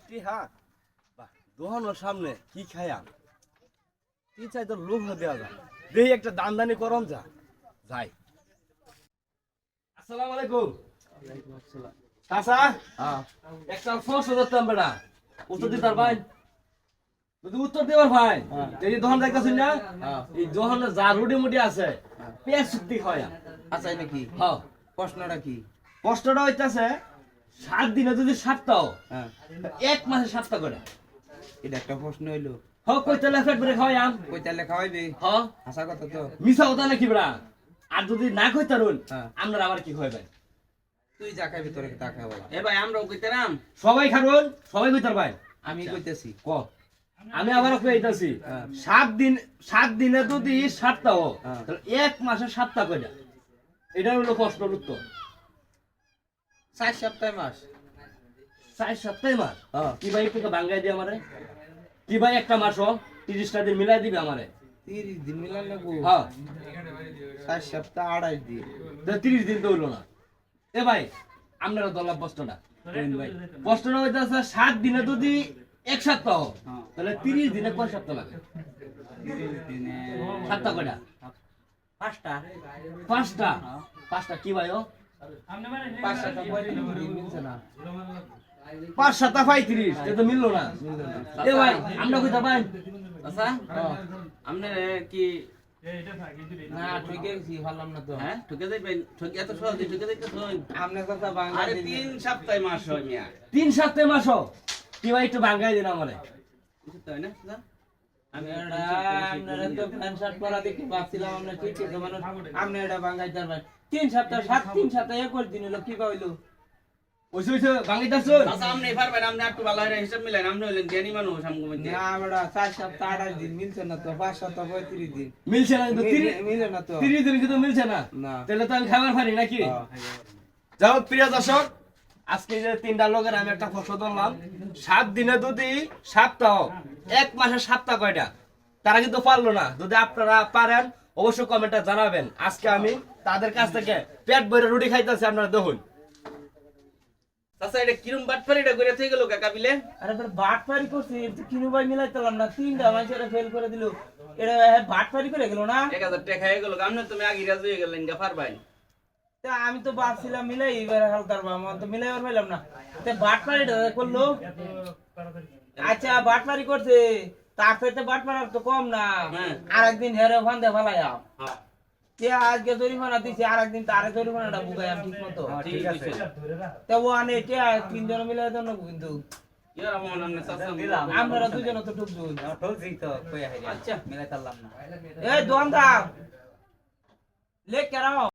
হ্যাঁ? দোহানোর সামনে কি খায়াম কি চাই তো লোভ দেওয়া যায়? দেখি একটা দানদানি করম যা। যাই। আসসালামু আলাইকুম। চাচা একটা বেড়া উত্তর দিতার ভাই যদি উত্তর দেবার ভাই এই যে দহন দেখতেছেন না? এই দহনে যা রুডি মুডি আছে হয় আচ্ছা নাকি হ্যাঁ। প্রশ্নটা কি? প্রশ্নটা হইতাছে সাত দিনে যদি সাতটাও হ্যাঁ। এক মাসে সাতটা করে। এটা একটা প্রশ্ন হইল। হ কইতে লেফেট করে খাওয়াইয়াম কইতা লেখা হইবে হ। আশা কথা তো। মিছা কথা নাকি বড়া? আর যদি না কইতারুন হ্যাঁ। আমরা আবার কি খাইবেন তুই যা খাবি তোর তা খাব এ ভাই আমরাও কইতারাম সবাই খারুন সবাই কইতার ভাই। আমি কইতেছি। ক? আমি আবার কইতাছি। হ্যাঁ। সাত দিন সাত দিনে যদি সাতটা হোক তাহলে এক মাসে সাতটা কইটা এটা হলো প্রশ্নের উত্তর। চার সপ্তাহ মাস। চার সপ্তাহে মাস? হ্যাঁ। কি ভাই একটু বাঙ্গাই দিয়ে আমারে? কি ভাই একটা মাসও তিরিশটা দিন মিলাই দিবে আমারে। তিরিশ দিন মিলান লাগবো হ্যাঁ। চার সপ্তাহ আড়াই দিন। তিরিশ দিন তো হইল না। এ ভাই আপনারা দলাপ বস্ত্রটা ভাই। বস্ত্রটা হইতেছে সাত দিনে যদি এক সপ্তাহ। তাহলে তিরিশ দিনে কয় সপ্তাহ লাগে? সাতটা কয়টা? পাঁচটা। পাঁচটা? পাঁচটা কি ভাই ও? পাঁচ সাতটা পঁয়ত্রিশ দিন মিলছে না। পাঁচ সাতটা পঁয়ত্রিশ এ তো মিললো না। এ ভাই আমরা কইতা ভাই আচ্ছা হ্যাঁ। আপনি কি না ঠিক আছে ভাবলাম না তো। হ্যাঁ ঠকে যাইবেন? ঠকে এত সহজে ঠকে যাইতে শুন আপনার বাংলা তিন সপ্তাহ মাস হয় মিয়া। তিন সপ্তাহে মাসও কি ভাই একটু বাঙ্গাই দিন আমারে। তাই না তিন সপ্তাহ সাত তিন সপ্তাহ একুশ দিন হলো কি কইলো? ওইসে ওইসে বাঙ্গাইতাছ হ্যাঁ, আচ্ছা আপনি পারবেন আপনি একটু ভালো হয়ে হিসাব মিলেন আপনি হইলেন জ্ঞানী মানুষ আমগো মধ্যে। না বেটা চার সপ্তাহ আঠাশ দিন মিলছে না তো পাঁচ সপ্তাহ পঁয়ত্রিশ দিন। মিলছে না কিন্তু মিলে- মিলে না তো। তিরিশ দিন কিন্তু মিলছে না। না। তাহলে তো আমি খাবার পারি নাকি? হ্যাঁ। প্রিয় দর্শক আজকে যে তিনটা লোকের আমি একটা ফসল ধরলাম সাত দিনে যদি সাতটা হোক এক মাসে সাতটা কয়টা? তারা কিন্তু পারল না। যদি আপনারা পারেন অবশ্যই কমেন্টে জানাবেন। আজকে আমি তাদের কাছ থেকে পেট ভরে রুটি খাইতেছি আপনারা দেখুন। আচ্ছা এটা কিরম বাটপারি এটা করে থেকে গেল কাকা বিলে? আরে তোর বাট পারি করছি কিনু ভাই না। তিনটা মানুষের ফেল করে দিল। এটা করে গেল না? এক হাজার টাকা হয়ে গেল। আপনি তুমি আগে রাজ হয়ে গেলেন গা পারবাই তা আমি তো ভাবছিলাম মিলাই এবার হালকার বা আমার তো মিলাইবার পাইলাম না। তা বাট করল। আচ্ছা বাট পারি করছে। তার পারার তো কম না। হ্যাঁ। আর একদিন হেরে ফান্দে ফেলাইয়া। হ্যাঁ। আজকে জরিমানা দিছে আর একদিন তারে জরিমানাটা বুঝাইয়াম ঠিক মতো ঠিক আছে। তা ও আনে কে তিনজন মিলাই কিন্তু। আমার তো ঠুকছুন আচ্ছা। এই দোকানদার লেখ কেন